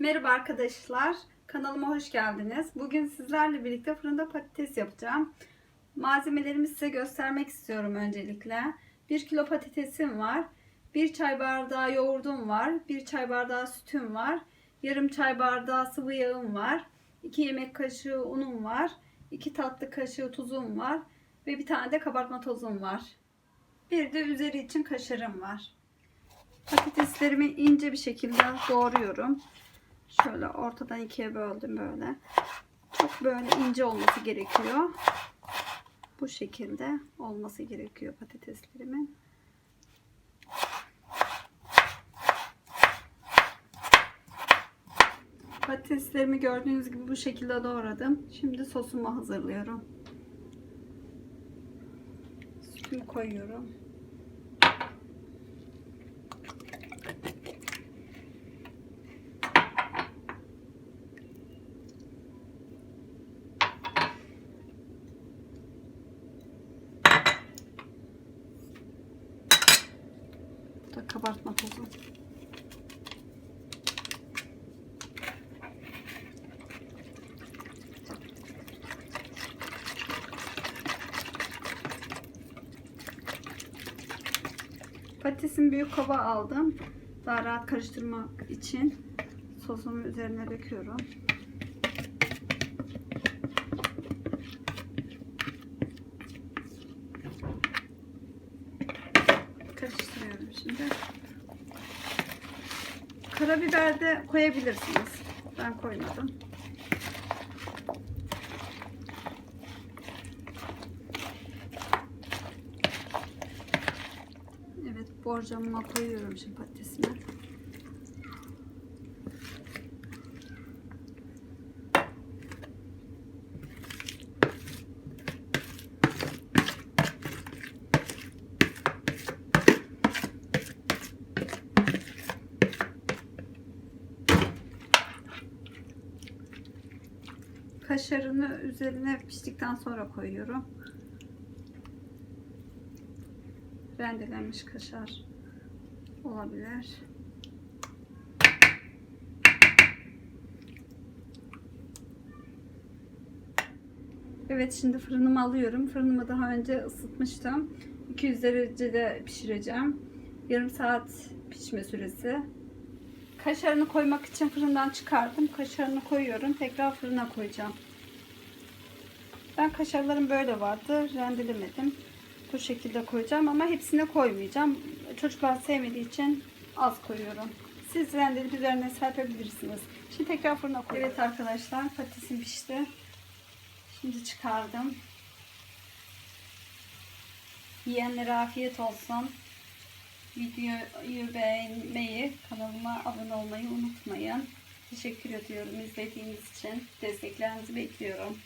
Merhaba arkadaşlar. Kanalıma hoş geldiniz. Bugün sizlerle birlikte fırında patates yapacağım. Malzemelerimi size göstermek istiyorum öncelikle. 1 kilo patatesim var. 1 çay bardağı yoğurdum var. 1 çay bardağı sütüm var. Yarım çay bardağı sıvı yağım var. 2 yemek kaşığı unum var. 2 tatlı kaşığı tuzum var. Ve bir tane de kabartma tozum var. Bir de üzeri için kaşarım var. Patateslerimi ince bir şekilde doğruyorum. Şöyle ortadan ikiye böldüm böyle. Çok böyle ince olması gerekiyor. Bu şekilde olması gerekiyor patateslerimin. Patateslerimi gördüğünüz gibi bu şekilde doğradım. Şimdi sosumu hazırlıyorum. Sütümü koyuyorum. Kabartma tozu. Patatesin büyük kaba aldım. Daha rahat karıştırmak için sosumu üzerine döküyorum. Karıştırıyorum şimdi. Karabiber de koyabilirsiniz. Ben koymadım. Evet borcamıma koyuyorum şimdi patatesimi. Kaşarını üzerine piştikten sonra koyuyorum. Rendelenmiş kaşar olabilir. Evet şimdi fırınımı alıyorum. Fırınımı daha önce ısıtmıştım. 200 derecede pişireceğim. Yarım saat pişme süresi. Kaşarını koymak için fırından çıkardım. Kaşarını koyuyorum. Tekrar fırına koyacağım. Ben kaşarlarım böyle vardı. Rendelemedim. Bu şekilde koyacağım ama hepsine koymayacağım. Çocuklar sevmediği için az koyuyorum. Siz rendelip üzerine serpebilirsiniz. Şimdi tekrar fırına koyuyorum. Evet arkadaşlar patatesim pişti. Şimdi çıkardım. Yiyenlere afiyet olsun. Videoyu beğenmeyi, kanalıma abone olmayı unutmayın. Teşekkür ediyorum izlediğiniz için. Desteklerinizi bekliyorum.